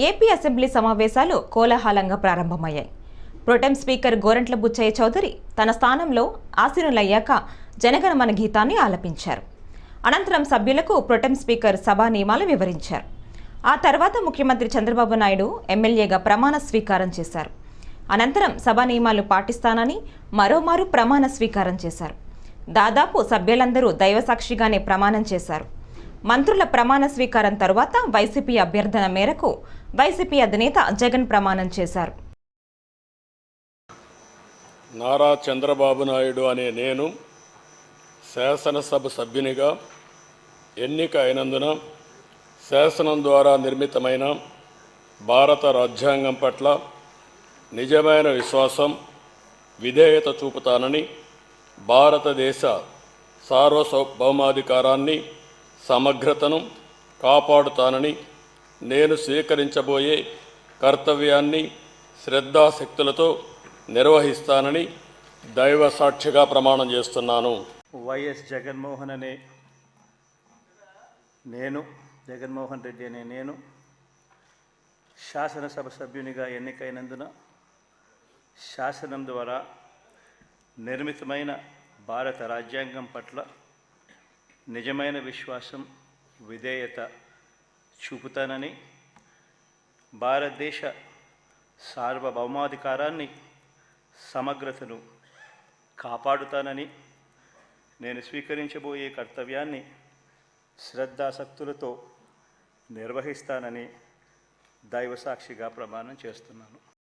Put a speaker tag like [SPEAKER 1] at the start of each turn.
[SPEAKER 1] AP assembly సమావేశాలు కోలాహలంగా ప్రారంభమయ్యాయి. ప్రొటెం స్పీకర్ గోరంట్ల బుచ్చయ్య చౌదరి తన స్థానంలో ఆసీనులయ్యాక జనగణమన గీతాన్ని ఆలపించారు. అనంతరం సభ్యులకు ప్రొటెం స్పీకర్ సభా నియమాలు వివరించారు. ఆ తర్వాత ముఖ్యమంత్రి చంద్రబాబు నాయుడు ఎమ్మెల్యేగా ప్రమాణ స్వీకారం చేశారు. అనంతరం సభా నియమాలు పాటిస్తానని మరోమారు ప్రమాణ స్వీకారం చేశారు. దాదాపు సభ్యులందరూ దైవసాక్షిగానే ప్రమాణం చేశారు. మంత్రుల ప్రమాణ స్వీకారం తరువాత వైసీపీ అభ్యర్థన మేరకు వైసీపీ అధినేత జగన్ ప్రమాణం చేశారు.
[SPEAKER 2] నారా చంద్రబాబు నాయుడు అనే నేను శాసనసభ సభ్యునిగా ఎన్నిక అయినందున శాసనం ద్వారా నిర్మితమైన భారత రాజ్యాంగం పట్ల నిజమైన విశ్వాసం విధేయత చూపుతానని భారతదేశ సార్వభౌమాధికారాన్ని సమగ్రతను కాపాడుతానని నేను స్వీకరించబోయే కర్తవ్యాన్ని శ్రద్ధాశక్తులతో నిర్వహిస్తానని దైవ సాక్షిగా ప్రమాణం చేస్తున్నాను.
[SPEAKER 3] వైఎస్ జగన్మోహన్ అనే నేను జగన్మోహన్ రెడ్డి అనే నేను శాసనసభ సభ్యునిగా ఎన్నికైనందున శాసనం ద్వారా నిర్మితమైన భారత రాజ్యాంగం పట్ల నిజమైన విశ్వాసం విధేయత చూపుతానని భారతదేశ సార్వభౌమాధికారాన్ని సమగ్రతను కాపాడుతానని నేను స్వీకరించబోయే కర్తవ్యాన్ని శ్రద్ధాసక్తులతో నిర్వహిస్తానని దైవసాక్షిగా ప్రమాణం చేస్తున్నాను.